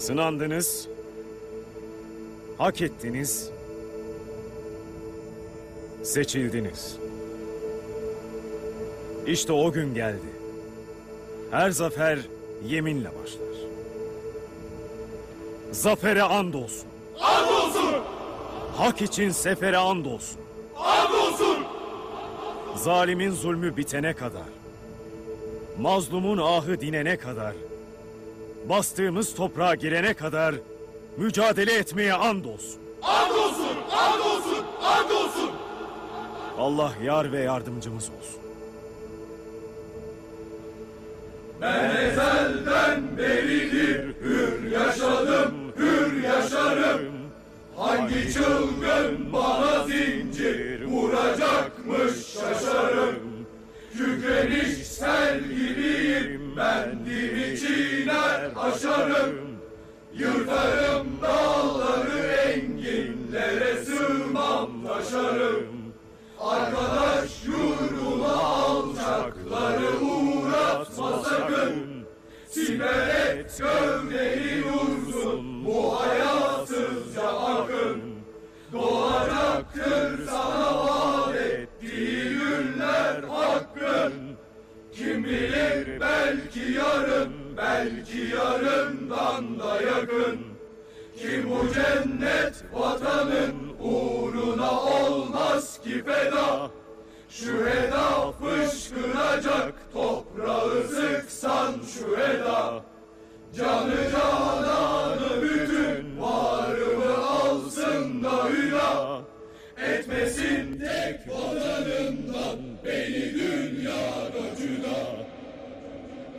Sınandınız. Hak ettiniz. Seçildiniz. İşte o gün geldi. Her zafer yeminle başlar. Zafere and olsun. And olsun! Hak için sefere and olsun. And olsun! Zalimin zulmü bitene kadar. Mazlumun ahı dinene kadar. Bastığımız toprağa girene kadar mücadele etmeye and olsun. And olsun! And olsun! And olsun! Allah yar ve yardımcımız olsun. Ben ezelden beridir hür yaşadım, hür yaşarım. Hangi çılgın bana zincir vuracakmış şaşarım. Kükreniş sel aşarım. Yırtarım dağları enginlere sığmam taşarım. Arkadaş yurduna alçakları uğratma sakın. Siper et gövdeni dursun bu hayasızca akın. Doğacaktır sana vaat ettiği günler hakkın. Kim bilir belki yarın, belki yarından da yakın. Kim bu cennet vatanın uğruna olmaz ki feda. Şu eda fışkıracak toprağı sıksan şu eda. Canı cananı bütün varımı alsın da hüla. Etmesin tek vatanından beni dünya.